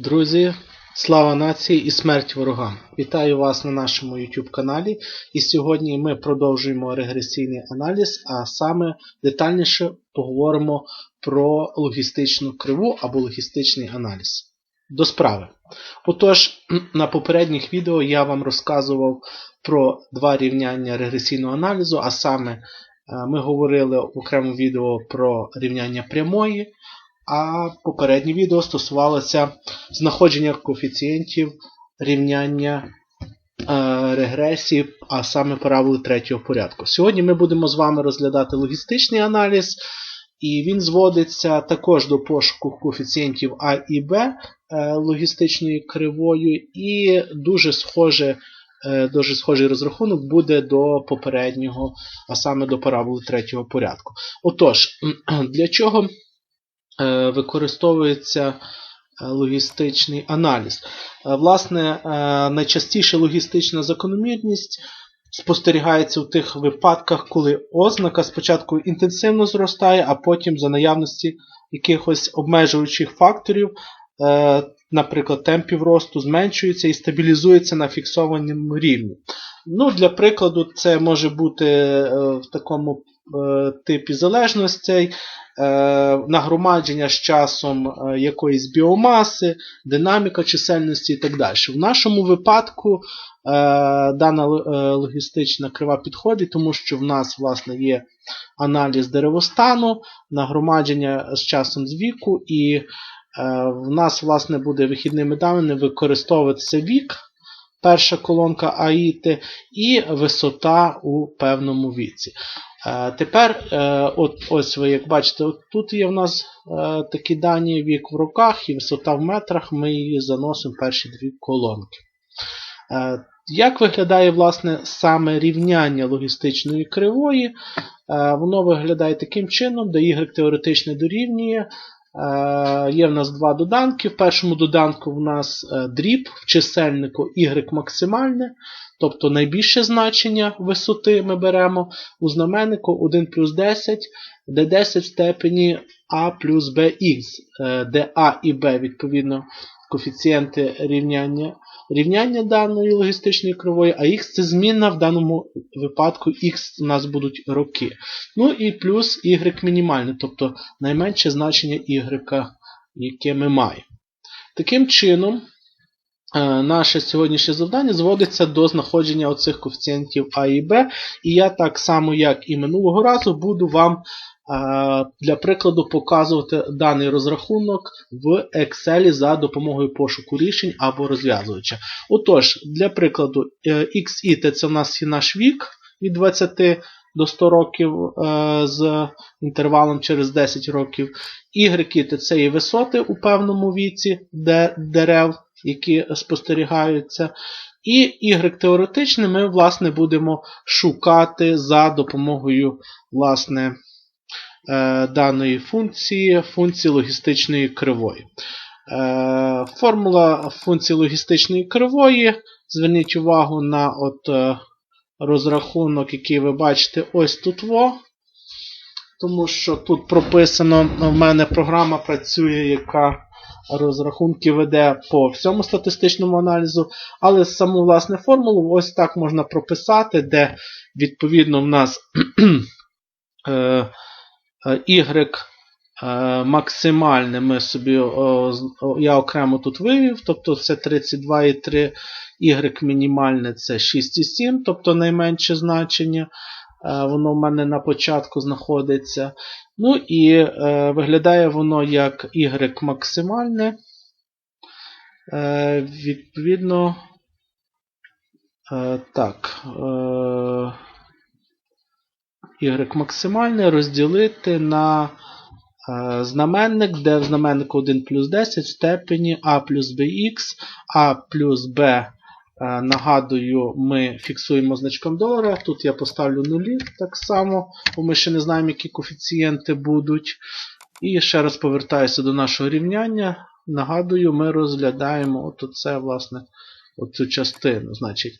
Друзі, слава нації і смерть ворогам! Вітаю вас на нашому YouTube каналі. І сьогодні ми продовжуємо регресійний аналіз, а саме детальніше поговоримо про логістичну криву або логістичний аналіз. До справи. Отож, на попередніх відео я вам розказував про два рівняння регресійного аналізу, а саме е, ми говорили в окремому відео про рівняння прямої. А попереднє відео стосувалося знаходження коефіцієнтів рівняння е, регресії, а саме параболи третього порядку. Сьогодні ми будемо з вами розглядати логістичний аналіз, і він зводиться також до пошуку коефіцієнтів А і Б е, логістичною кривою, і дуже схоже. е, Дуже схожий розрахунок буде до попереднього, а саме до параболи третього порядку. Отож, для чого використовується е, логістичний аналіз. Е, Власне, найчастіше логістична закономірність спостерігається в тих випадках, коли ознака спочатку інтенсивно зростає, а потім за наявності якихось обмежуючих факторів, наприклад, темпів росту зменшується і стабілізується на фіксованому рівні. Ну, Для прикладу, це може бути в такому типі залежностей. Нагромадження з часом якоїсь біомаси, динаміка чисельності і так далі. В нашому випадку дана логістична крива підходить, тому що в нас власне, є аналіз деревостану, нагромадження з часом з віку, і в нас власне, буде вихідними даними використовуватися вік, перша колонка АІТи, і висота у певному віці. Тепер, от, ось ви як бачите, тут є в нас такі дані вік в руках і висота в метрах, ми її заносимо перші дві колонки. Як виглядає власне, саме рівняння логістичної кривої? Воно виглядає таким чином, де y теоретично дорівнює. Є в нас два доданки. В першому доданку в нас дріб в чисельнику y максимальне. Тобто найбільше значення висоти ми беремо у знаменнику 1 плюс 10, де 10 в степені А плюс Bx, де А і b відповідно, коефіцієнти рівняння рівняння даної логістичної кривої, а х це змінна в даному випадку х у нас будуть роки. Ну і плюс y мінімальне, тобто найменше значення y, яке ми маємо. Таким чином. Наше сьогоднішнє завдання зводиться до знаходження оцих коефіцієнтів А і Б. І я так само, як і минулого разу, буду вам для прикладу показувати даний розрахунок в Excel за допомогою пошуку рішень або розв'язувача. Отож, для прикладу, XIT це в нас є наш вік від 20 до 100 років з інтервалом через 10 років. Y це є висоти у певному віці дерев які спостерігаються. І y теоретичне ми власне, будемо шукати за допомогою власне, даної функції, функції логістичної кривої. Формула функції логістичної кривої. Зверніть увагу на от розрахунок, який ви бачите ось тут. во. Тому що тут прописано, в мене програма працює, яка розрахунки веде по всьому статистичному аналізу, але саму власне формулу ось так можна прописати, де відповідно в нас y максимальне ми собі, я окремо тут вивів, тобто це 32,3, y мінімальне це 6,7, тобто найменше значення. Воно в мене на початку знаходиться. Ну і е, виглядає воно як y максимальне. Е, Відповідно, е, так, е, y максимальне розділити на е, знаменник, де в знаменнику 1 плюс 10 в степені a плюс bx, a плюс b Е, нагадую, ми фіксуємо значком долара. Тут я поставлю нулі так само, бо ми ще не знаємо, які коефіцієнти будуть. І ще раз повертаюся до нашого рівняння. Нагадую, ми розглядаємо от це, власне, оцю частину. Значить,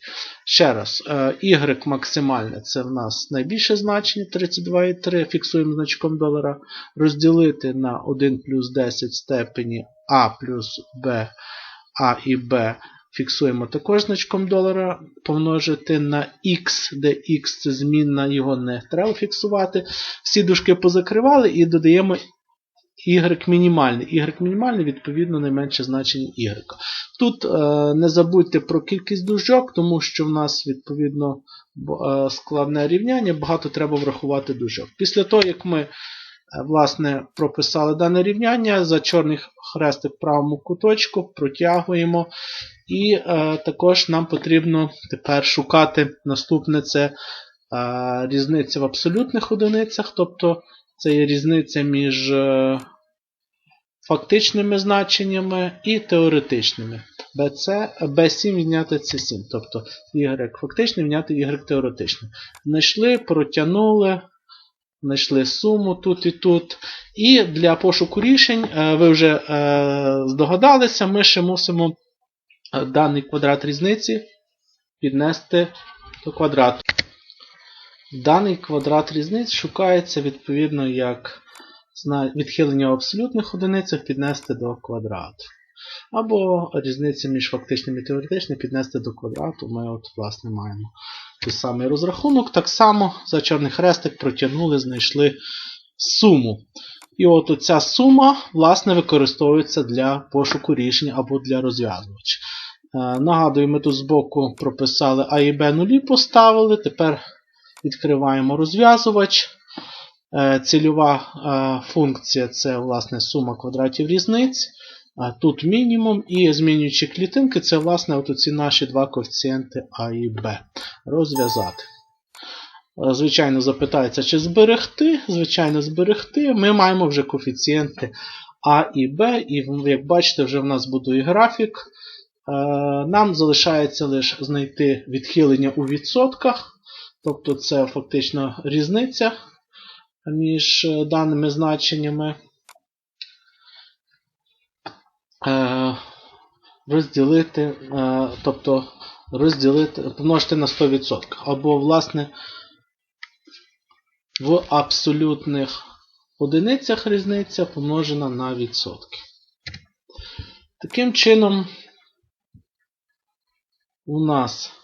ще раз, е, y максимальне це в нас найбільше значення 32,3, фіксуємо значком долара. Розділити на 1 плюс 10 степені А плюс Б, А і Б. Фіксуємо також значком долара, помножити на X, де X це змінна, його не треба фіксувати. Всі дужки позакривали і додаємо y мінімальний. Y мінімальний, відповідно, найменше значення y. Тут е, не забудьте про кількість дужок, тому що в нас, відповідно, е, складне рівняння, багато треба врахувати дужок. Після того, як ми Е, власне, прописали дане рівняння. За чорний хрестик в правому куточку протягуємо. І також нам потрібно тепер шукати наступне це різниця в абсолютних одиницях. Тобто це є різниця між е, фактичними значеннями і теоретичними. BC, B7 відняти C7. Тобто y фактичний відняти y теоретичний. Знайшли, протягнули знайшли суму тут і тут. І для пошуку рішень, е, ви вже е, здогадалися, ми ще мусимо даний квадрат різниці піднести до квадрату. Даний квадрат різниць шукається відповідно як відхилення в абсолютних одиницях піднести до квадрату. Або різниця між фактичним і теоретичним піднести до квадрату. Ми от, власне, маємо той самий розрахунок. Так само за чорний хрестик протягнули, знайшли суму. І от оця сума власне, використовується для пошуку рішень або для розв'язувача. Е, нагадую, ми тут збоку прописали А і Б нулі поставили. Тепер відкриваємо розв'язувач. Е, цільова е, функція це власне сума квадратів різниць. Тут мінімум, і змінюючи клітинки, це власне от ці наші два коефіцієнти А і Б. Розв'язати. Звичайно, запитається, чи зберегти. Звичайно, зберегти. Ми маємо вже коефіцієнти А і Б, і, як бачите, вже в нас будує графік. Нам залишається лише знайти відхилення у відсотках. Тобто це фактично різниця між даними значеннями. Е, розділити, е, тобто розділити, помножити на 100%. Або, власне, в абсолютних одиницях різниця помножена на відсотки. Таким чином, у нас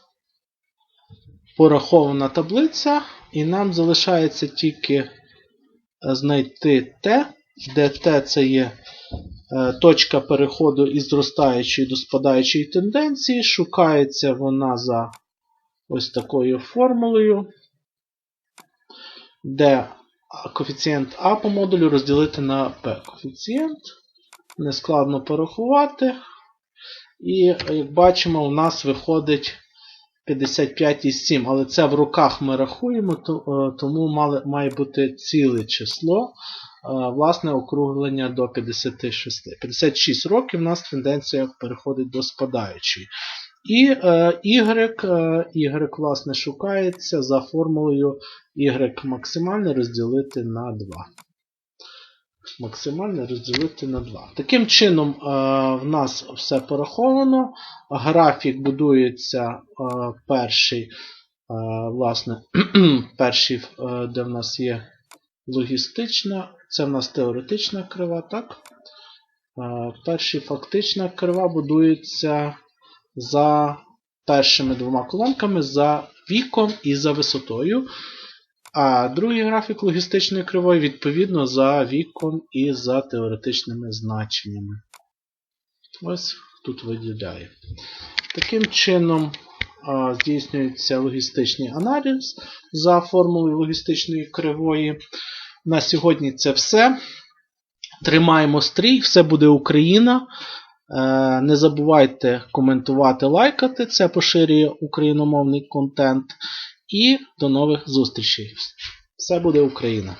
порахована таблиця, і нам залишається тільки знайти те, де Т це є Е, точка переходу із зростаючої до спадаючої тенденції. Шукається вона за ось такою формулою, де коефіцієнт А по модулю розділити на P. Коефіцієнт. Нескладно порахувати. І, як бачимо, у нас виходить 55,7, але це в руках ми рахуємо, е, тому має бути ціле число. Е, власне округлення до 56. 56 років у нас тенденція переходить до спадаючої. І е, y, е, y власне, шукається за формулою y максимальне розділити на 2. Максимально розділити на 2. Таким чином, е, в нас все пораховано. Графік будується е, перший, е, власне, перший, де в нас є логістична, це в нас теоретична крива, так? Перша фактична крива будується за першими двома колонками за віком і за висотою. А другий графік логістичної кривої, відповідно, за віком і за теоретичними значеннями. Ось тут виділяє. Таким чином здійснюється логістичний аналіз за формулою логістичної кривої. На сьогодні це все. Тримаємо стрій, все буде Україна. Е, не забувайте коментувати, лайкати, це поширює україномовний контент. І до нових зустрічей. Все буде Україна!